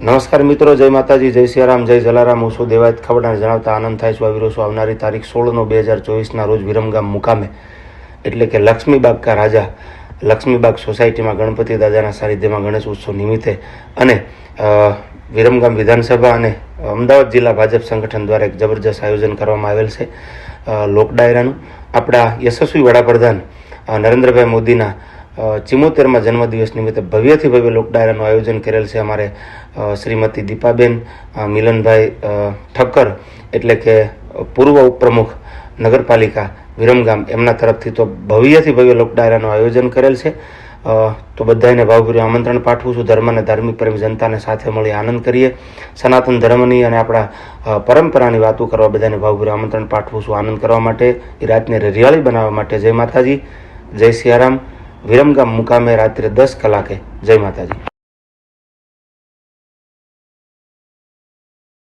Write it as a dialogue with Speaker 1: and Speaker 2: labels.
Speaker 1: નમસ્કાર મિત્રો, જય માતાજી, જય સિયારામ, જય જલારામ. હું છું દેવાયત ખબડાને જણાવતા આનંદ થાય રહ્યો છું. આવનારી તારીખ સોળનો બે હજાર ચોવીસના રોજ વિરમગામ મુકામે. એટલે કે લક્ષ્મીબાગ કા રાજા, લક્ષ્મીબાગ સોસાયટીમાં ગણપતિ દાદાના સાનિધ્યમાં ગણેશ ઉત્સવ નિમિત્તે અને વિરમગામ વિધાનસભા અને અમદાવાદ જિલ્લા ભાજપ સંગઠન દ્વારા એક જબરજસ્ત આયોજન કરવામાં આવેલ છે લોકડાયરાનું. લોક ડાયરાનું આપણા યશસ્વી વડાપ્રધાન નરેન્દ્રભાઈ મોદીના ચિમોતેરમાં જન્મદિવસ નિમિત્તે ભવ્યથી ભવ્ય લોકડાયરાનું આયોજન કરેલ છે અમારે શ્રીમતી દીપાબેન મિલનભાઈ ઠક્કર એટલે કે પૂર્વ ઉપપ્રમુખ નગરપાલિકા વિરમગામ એમના તરફથી તો ભવ્યથી ભવ્ય લોકડાયરાનું આયોજન કરેલ છે. તો બધાને ભાવભર્યું આમંત્રણ પાઠવું છું. ધર્મ અને ધાર્મિક પ્રેમ જનતાને સાથે મળી આનંદ કરીએ. સનાતન ધર્મની અને આપણા પરંપરાની વાતો કરવા બધાને ભાવભર્યું આમંત્રણ પાઠવું છું આનંદ કરવા માટે. એ રાતને રિયાળી બનાવવા માટે. જય માતાજી. જય સિયારામ. વિરમગામ મુકામે રાત્રે દસ કલાકે. જય માતાજી.